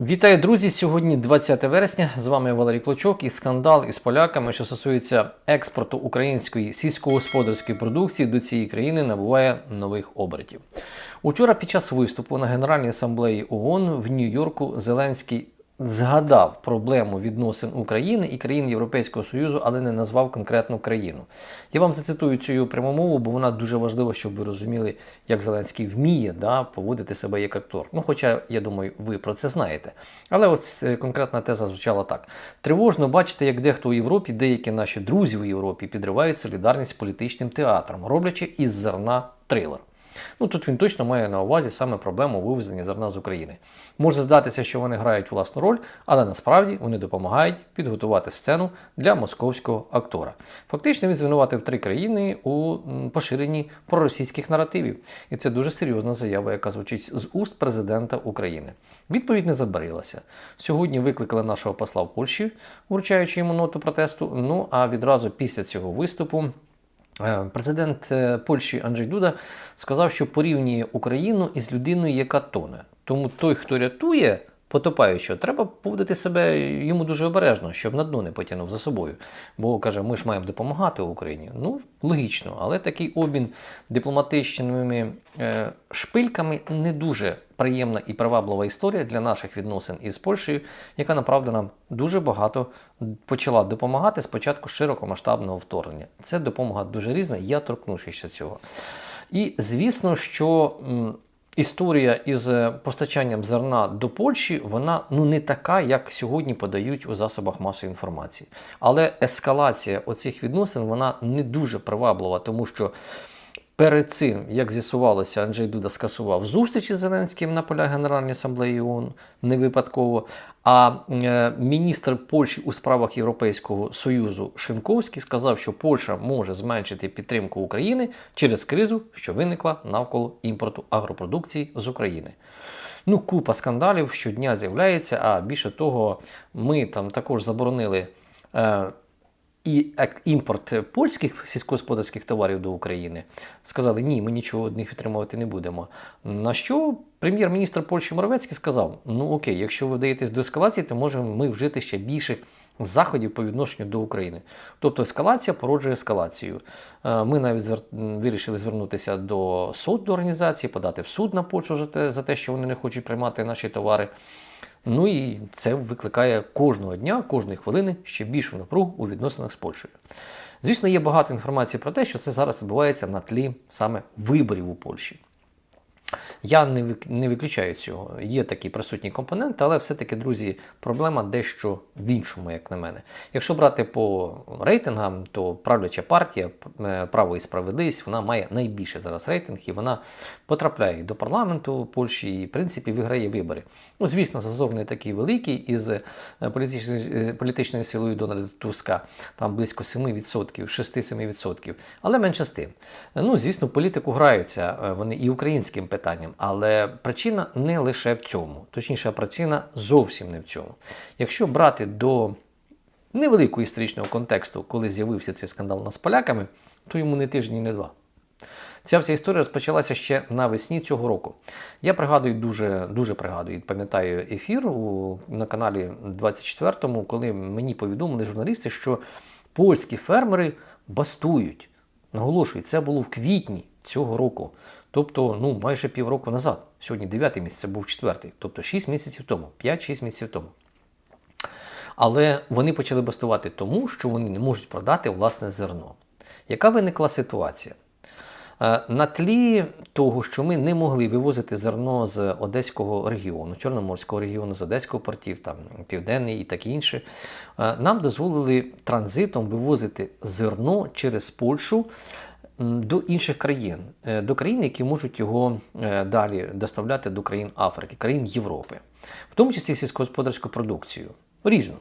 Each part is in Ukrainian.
Вітаю, друзі! Сьогодні 20 вересня. З вами Валерій Клочок і скандал із поляками, що стосується експорту української сільськогосподарської продукції до цієї країни, набуває нових обертів. Учора під час виступу на Генеральній асамблеї ООН в Нью-Йорку Зеленський згадав проблему відносин України і країн Європейського Союзу, але не назвав конкретну країну. Я вам зацитую цю пряму мову, бо вона дуже важлива, щоб ви розуміли, як Зеленський вміє да, поводити себе як актор. Ну, хоча, я думаю, ви про це знаєте. Але ось е, конкретна теза звучала так: тривожно бачити, як дехто у Європі, деякі наші друзі у Європі підривають солідарність з політичним театром, роблячи із зерна трилер. Ну тут він точно має на увазі саме проблему вивезення зерна з України. Може здатися, що вони грають власну роль, але насправді вони допомагають підготувати сцену для московського актора. Фактично він звинуватив три країни у поширенні проросійських наративів. І це дуже серйозна заява, яка звучить з уст президента України. Відповідь не забарилася. Сьогодні викликали нашого посла в Польщі, вручаючи йому ноту протесту. Ну а відразу після цього виступу. Е, Президент е, Польщі Анджей Дуда сказав, що порівнює Україну із людиною, яка тоне. Тому той, хто рятує потопаючого, треба поводити себе йому дуже обережно, щоб на дно не потягнув за собою. Бо каже, ми ж маємо допомагати Україні. Ну, логічно, але такий обмін дипломатичними е, шпильками не дуже приємна і приваблива історія для наших відносин із Польщею, яка направду нам дуже багато почала допомагати з початку широкомасштабного вторгнення. Це допомога дуже різна, я торкнувшися цього. І звісно, що історія із е, постачанням зерна до Польщі, вона ну не така, як сьогодні подають у засобах масової інформації. Але ескалація оцих відносин вона не дуже приваблива, тому що. Перед цим, як з'ясувалося, Анджей Дуда скасував зустрічі з Зеленським на полях Генеральної асамблеї ООН не випадково. А е, міністр Польщі у справах Європейського Союзу Шинковський сказав, що Польща може зменшити підтримку України через кризу, що виникла навколо імпорту агропродукції з України. Ну, купа скандалів щодня з'являється. А більше того, ми там також заборонили. Е, і імпорт польських сільськогосподарських товарів до України сказали, ні, ми нічого від них підтримувати не будемо. На що прем'єр-міністр Польщі Моровецький сказав: ну окей, якщо ви вдаєтесь до ескалації, то можемо ми вжити ще більше заходів по відношенню до України. Тобто ескалація породжує ескалацію. Е, Ми навіть звер- вирішили звернутися до суд до організації, подати в суд на Польщу за те, що вони не хочуть приймати наші товари. Ну і це викликає кожного дня, кожної хвилини ще більшу напругу у відносинах з Польщею. Звісно, є багато інформації про те, що це зараз відбувається на тлі саме виборів у Польщі. Я не вик- не виключаю цього. Є такі присутні компоненти, але все-таки, друзі, проблема дещо в іншому, як на мене. Якщо брати по рейтингам, то правляча партія е, право і справедливість вона має найбільше зараз рейтинг, і вона потрапляє до парламенту Польщі і, в принципі, виграє вибори. Ну, звісно, зазов не такий великий із е, політичною, е, політичною силою Дональда Туска, там близько 7%, 6-7%. Але менше з тим. Ну, звісно, політику граються вони і українським питанням, але причина не лише в цьому. Точніше, причина зовсім не в цьому. Якщо брати до невеликого історичного контексту, коли з'явився цей скандал з поляками, то йому не тиждень, не два. Ця вся історія розпочалася ще навесні цього року. Я пригадую дуже, дуже пригадую, пам'ятаю ефір у, на каналі 24-му, коли мені повідомили журналісти, що польські фермери бастують. Наголошую, це було в квітні цього року. Тобто, ну, майже півроку назад. Сьогодні 9 місяць, це був четвертий. Тобто 6 місяців тому, 5-6 місяців тому. Але вони почали бастувати тому, що вони не можуть продати власне зерно. Яка виникла ситуація? Е, На тлі того, що ми не могли вивозити зерно з Одеського регіону, Чорноморського регіону, з Одеського портів, там Південний і таке інше, е, нам дозволили транзитом вивозити зерно через Польщу до інших країн, е, до країн, які можуть його е, далі доставляти до країн Африки, країн Європи, в тому числі сільськогосподарську продукцію. Різну.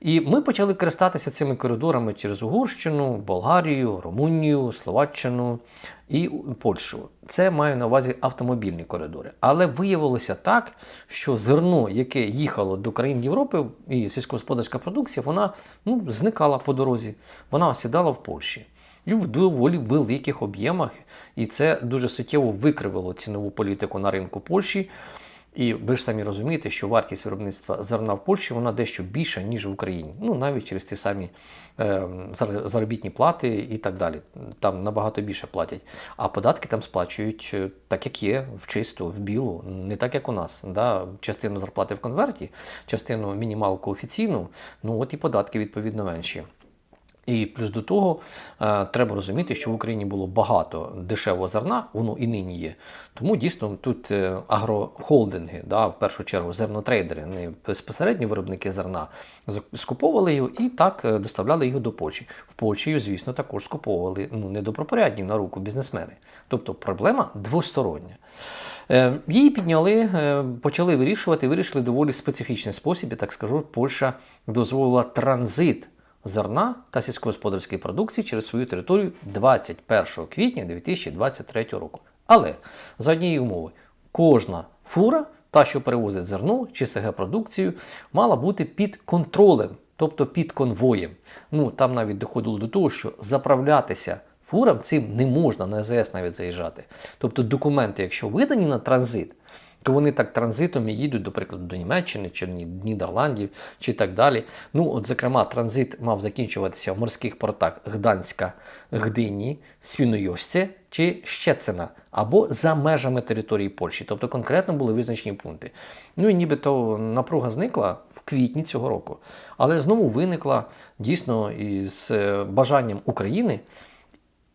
І ми почали користатися цими коридорами через Угорщину, Болгарію, Румунію, Словаччину і Польщу. Це маю на увазі автомобільні коридори. Але виявилося так, що зерно, яке їхало до країн Європи, і сільськогосподарська продукція, вона ну, зникала по дорозі, вона осідала в Польщі. І в доволі великих об'ємах, і це дуже суттєво викривило цінову політику на ринку Польщі. І ви ж самі розумієте, що вартість виробництва зерна в Польщі вона дещо більша, ніж в Україні. Ну навіть через ті самі е, заробітні плати і так далі. Там набагато більше платять. А податки там сплачують е, так, як є, в чисту, в білу, не так, як у нас. Да? Частину зарплати в конверті, частину мінімалку офіційну, ну от і податки відповідно менші. І плюс до того е, треба розуміти, що в Україні було багато дешевого зерна, воно і нині є. Тому дійсно тут е, агрохолдинги, да, в першу чергу зернотрейдери, не безпосередні виробники зерна, скуповували його і так е, доставляли його до Польщі. В Польщі звісно, також скуповували ну, недобропорядні на руку бізнесмени. Тобто проблема двостороння. Її підняли, почали вирішувати, вирішили доволі специфічний спосіб, я так скажу. Польща дозволила транзит зерна та сільськогосподарської продукції через свою територію 21 квітня 2023 року. Але за однієї умови, кожна фура, та, що перевозить зерно чи СГ продукцію, мала бути під контролем, тобто під конвоєм. Ну там навіть доходило до того, що заправлятися фурам цим не можна, на АЗС навіть заїжджати. Тобто документи, якщо видані на транзит, то вони так транзитом і їдуть, до прикладу, до Німеччини чи Нідерландів чи так далі. Ну, от, зокрема, транзит мав закінчуватися в морських портах Гданська, Гдині, Свінойосце чи Щецина або за межами території Польщі. Тобто конкретно були визначені пункти. Ну і нібито напруга зникла квітні цього року. Але знову виникла дійсно із е, бажанням України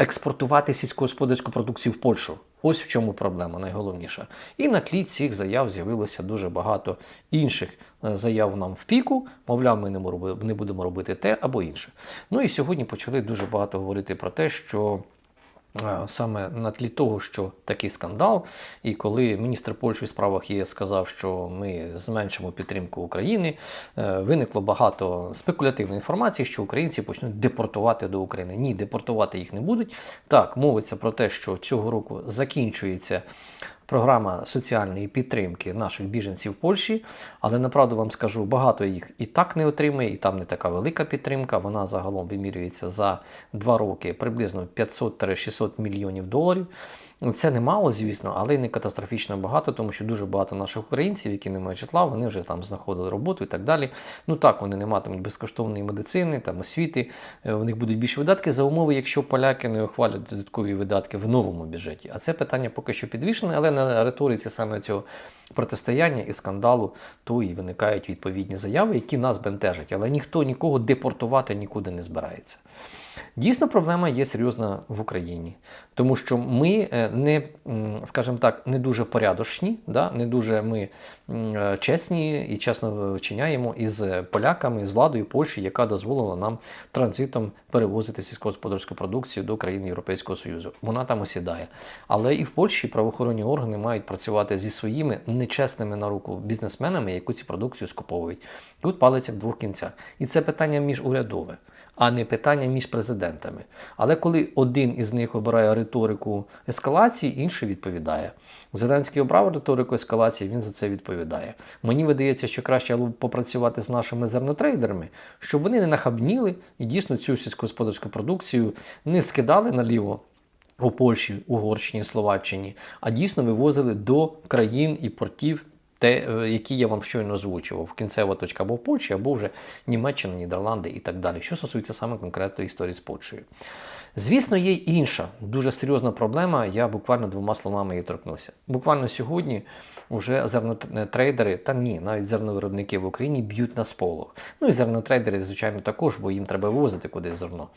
експортувати сільськогосподарську продукцію в Польщу. Ось в чому проблема найголовніша. І на тлі цих заяв з'явилося дуже багато інших е, заяв нам в піку. Мовляв, ми не будемо робити те або інше. Ну і сьогодні почали дуже багато говорити про те, що саме на тлі того, що такий скандал, і коли міністр Польщі у справах ЄС сказав, що ми зменшимо підтримку України, е, виникло багато спекулятивної інформації, що українці почнуть депортувати до України. Ні, депортувати їх не будуть. Так, мовиться про те, що цього року закінчується. Програма соціальної підтримки наших біженців в Польщі, але направду вам скажу, багато їх і так не отримує, і там не така велика підтримка. Вона загалом вимірюється за два роки приблизно 500-600 мільйонів доларів. Ну, Це немало, звісно, але й не катастрофічно багато, тому що дуже багато наших українців, які не мають житла, вони вже там знаходили роботу і так далі. Ну так, вони не матимуть безкоштовної медицини, там освіти, е, у них будуть більше видатки за умови, якщо поляки не ухвалять додаткові видатки в новому бюджеті. А це питання поки що підвішене, але на риториці саме цього протистояння і скандалу, то і виникають відповідні заяви, які нас бентежать, але ніхто нікого депортувати нікуди не збирається. Дійсно, проблема є серйозна в Україні, тому що ми е, не, скажімо так, не дуже порядочні, да? не дуже ми е, чесні і чесно вчиняємо із поляками, з владою Польщі, яка дозволила нам транзитом перевозити сільськогосподарську продукцію до країн Європейського Союзу. Вона там осідає. Але і в Польщі правоохоронні органи мають працювати зі своїми нечесними на руку бізнесменами, які цю продукцію скуповують. Тут палиться в двох кінцях. І це питання міжурядове а не питання між президентами. Але коли один із них обирає риторику ескалації, інший відповідає. Зеленський обрав риторику ескалації, він за це відповідає. Мені видається, що краще попрацювати з нашими зернотрейдерами, щоб вони не нахабніли і дійсно цю сільськогосподарську продукцію не скидали наліво. У Польщі, Угорщині, Словаччині, а дійсно вивозили до країн і портів, те, е, які я вам щойно озвучував. Кінцева точка або в Польщі, або вже Німеччина, Нідерланди і так далі. Що стосується саме конкретної історії з Польщею. Звісно, є інша дуже серйозна проблема. Я буквально двома словами її торкнуся. Буквально сьогодні вже зернотрейдери, та ні, навіть зерновиробники в Україні б'ють на сполох. Ну і зернотрейдери, звичайно, також, бо їм треба вивозити кудись зерно.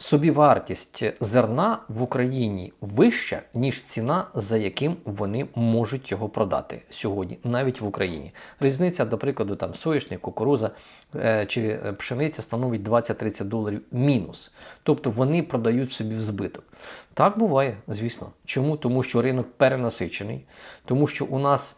Собівартість зерна в Україні вища, ніж ціна, за яким вони можуть його продати сьогодні, навіть в Україні. Різниця, до прикладу, там соняшник, кукуруза е, чи пшениця становить 20-30 доларів мінус. Тобто вони продають собі в збиток. Так буває, звісно. Чому? Тому що ринок перенасичений, тому що у нас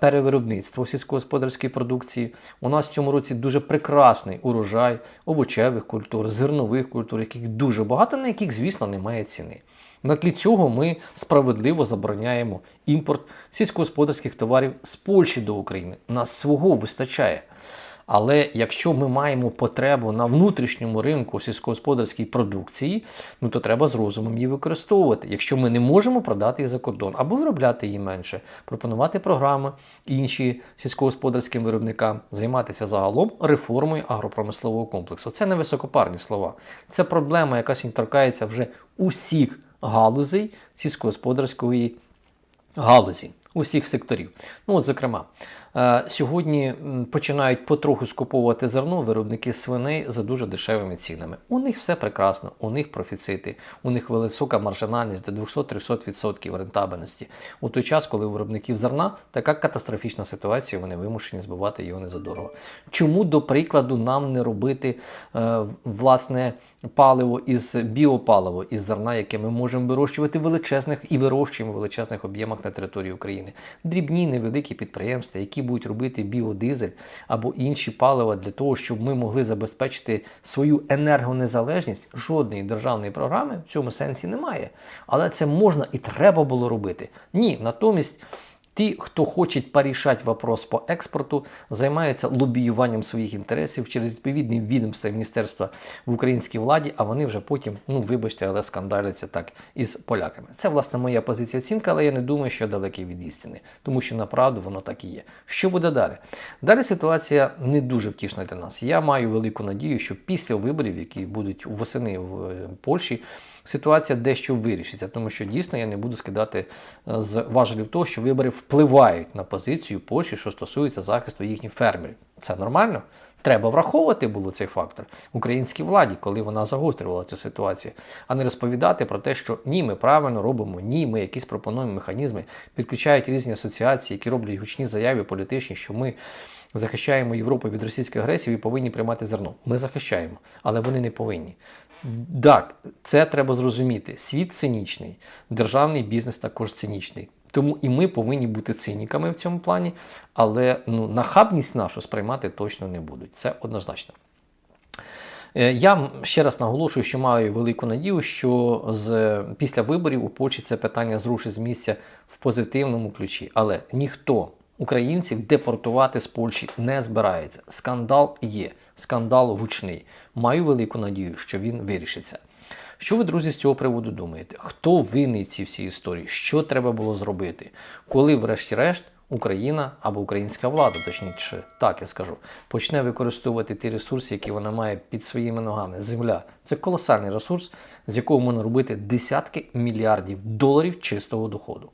перевиробництво сільськогосподарської продукції. У нас в цьому році дуже прекрасний урожай овочевих культур, зернових культур, яких дуже багато, на яких, звісно, немає ціни. На тлі цього ми справедливо забороняємо імпорт сільськогосподарських товарів з Польщі до України. Нас свого вистачає. Але якщо ми маємо потребу на внутрішньому ринку сільськогосподарській продукції, ну то треба з розумом її використовувати. Якщо ми не можемо продати її за кордон або виробляти її менше, пропонувати програми інші сільськогосподарським виробникам, займатися загалом реформою агропромислового комплексу. Це не високопарні слова. Це проблема, яка сьогодні торкається вже усіх галузей сільськогосподарської галузі, усіх секторів. Ну, от, зокрема, сьогодні починають потроху скуповувати зерно виробники свиней за дуже дешевими цінами. У них все прекрасно, у них профіцити, у них висока маржинальність до 200-300% рентабельності. У той час, коли у виробників зерна така катастрофічна ситуація, вони вимушені збивати його незадорого. Чому, до прикладу, нам не робити е, власне паливо із біопаливо із зерна, яке ми можемо вирощувати величезних і вирощуємо величезних об'ємах на території України. Дрібні невеликі підприємства, які будуть робити біодизель або інші палива для того, щоб ми могли забезпечити свою енергонезалежність. Жодної державної програми в цьому сенсі немає. Але це можна і треба було робити. Ні, натомість. Ті, хто хоче порішати вопрос по експорту, займаються лобіюванням своїх інтересів через відповідні відомства міністерства в українській владі, а вони вже потім, ну вибачте, але скандаляться так із поляками. Це власне моя позиція оцінка, але я не думаю, що далекий від істини, тому що направду воно так і є. Що буде далі? Далі ситуація не дуже втішна для нас. Я маю велику надію, що після виборів, які будуть восени в е, Польщі ситуація дещо вирішиться, тому що дійсно я не буду скидати е, з важелів того, що вибори впливають на позицію Польщі, що стосується захисту їхніх фермерів. Це нормально. Треба враховувати було цей фактор українській владі, коли вона загострювала цю ситуацію, а не розповідати про те, що ні, ми правильно робимо, ні, ми якісь пропонуємо механізми, підключають різні асоціації, які роблять гучні заяви політичні, що ми захищаємо Європу від російської агресії і повинні приймати зерно. Ми захищаємо, але вони не повинні. Так, це треба зрозуміти. Світ цинічний, державний бізнес також цинічний. Тому і ми повинні бути циніками в цьому плані, але ну, нахабність нашу сприймати точно не будуть. Це однозначно. Е, Я ще раз наголошую, що маю велику надію, що з, після виборів у Польщі це питання зрушить з місця в позитивному ключі. Але ніхто українців депортувати з Польщі не збирається. Скандал є, скандал гучний. Маю велику надію, що він вирішиться. Що ви, друзі, з цього приводу думаєте? Хто винний в цій всій історії? Що треба було зробити? Коли, врешті-решт, Україна або українська влада, точніше, так я скажу, почне використовувати ті ресурси, які вона має під своїми ногами. Земля це колосальний ресурс, з якого можна робити десятки мільярдів доларів чистого доходу.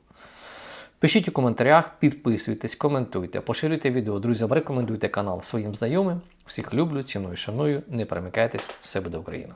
Пишіть у коментарях, підписуйтесь, коментуйте, поширюйте відео друзям, рекомендуйте канал своїм знайомим. Всіх люблю, ціную, шаную. Не перемикайтесь, все буде Україна!